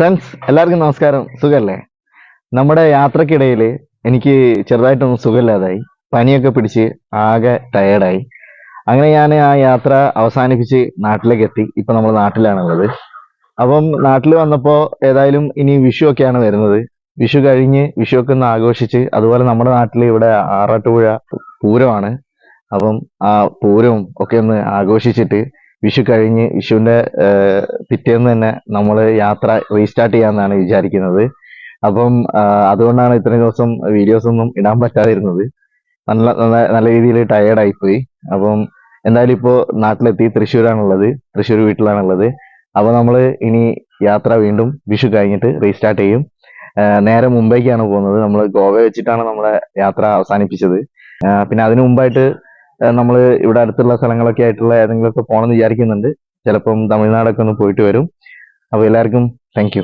Friends എല്ലാവർക്കും നമസ്കാരം. സുഖല്ലേ? നമ്മുടെ യാത്രക്കിടയിൽ എനിക്ക് ചെറുതായിട്ടൊന്ന് സുഖമില്ലാതായി. പനിയൊക്കെ പിടിച്ച് ആകെ ടയേർഡായി അങ്ങനെ ഞാൻ ആ യാത്ര അവസാനിപ്പിച്ച് നാട്ടിലേക്ക് എത്തി ഇപ്പം നമ്മൾ നാട്ടിലാണുള്ളത്. അപ്പം നാട്ടിൽ വന്നപ്പോൾ ഏതായാലും ഇനി വിഷു ഒക്കെയാണ് വരുന്നത്. വിഷു കഴിഞ്ഞ് വിഷു ഒക്കെ ഒന്ന് ആഘോഷിച്ച് അതുപോലെ നമ്മുടെ നാട്ടിൽ ഇവിടെ ആറാട്ടുപുഴ പൂരമാണ്. അപ്പം ആ പൂരവും ഒക്കെ ഒന്ന് ആഘോഷിച്ചിട്ട് വിഷു കഴിഞ്ഞ് വിഷുവിന്റെ പിറ്റേന്ന് തന്നെ നമ്മൾ യാത്ര റീസ്റ്റാർട്ട് ചെയ്യാമെന്നാണ് വിചാരിക്കുന്നത്. അപ്പം അതുകൊണ്ടാണ് ഇത്രയും ദിവസം വീഡിയോസ് ഒന്നും ഇടാൻ പറ്റാതിരുന്നത്. നല്ല നല്ല നല്ല രീതിയിൽ ടയേർഡായി പോയി അപ്പം എന്തായാലും ഇപ്പോൾ നാട്ടിലെത്തി തൃശ്ശൂരാണുള്ളത്. തൃശ്ശൂർ വീട്ടിലാണുള്ളത്. അപ്പോൾ നമ്മൾ ഇനി യാത്ര വീണ്ടും വിഷു കഴിഞ്ഞിട്ട് റീസ്റ്റാർട്ട് ചെയ്യും. നേരെ മുംബൈക്കാണ് പോകുന്നത്. നമ്മൾ ഗോവ വെച്ചിട്ടാണ് നമ്മളെ യാത്ര അവസാനിപ്പിച്ചത്. പിന്നെ അതിനു മുമ്പായിട്ട് നമ്മൾ ഇവിടെ അടുത്തുള്ള സ്ഥലങ്ങളൊക്കെ ആയിട്ടുള്ള ഏതെങ്കിലുമൊക്കെ പോകണമെന്ന് വിചാരിക്കുന്നുണ്ട്. ചിലപ്പം തമിഴ്നാടൊക്കെ ഒന്ന് പോയിട്ട് വരും. അപ്പോൾ എല്ലാവർക്കും താങ്ക്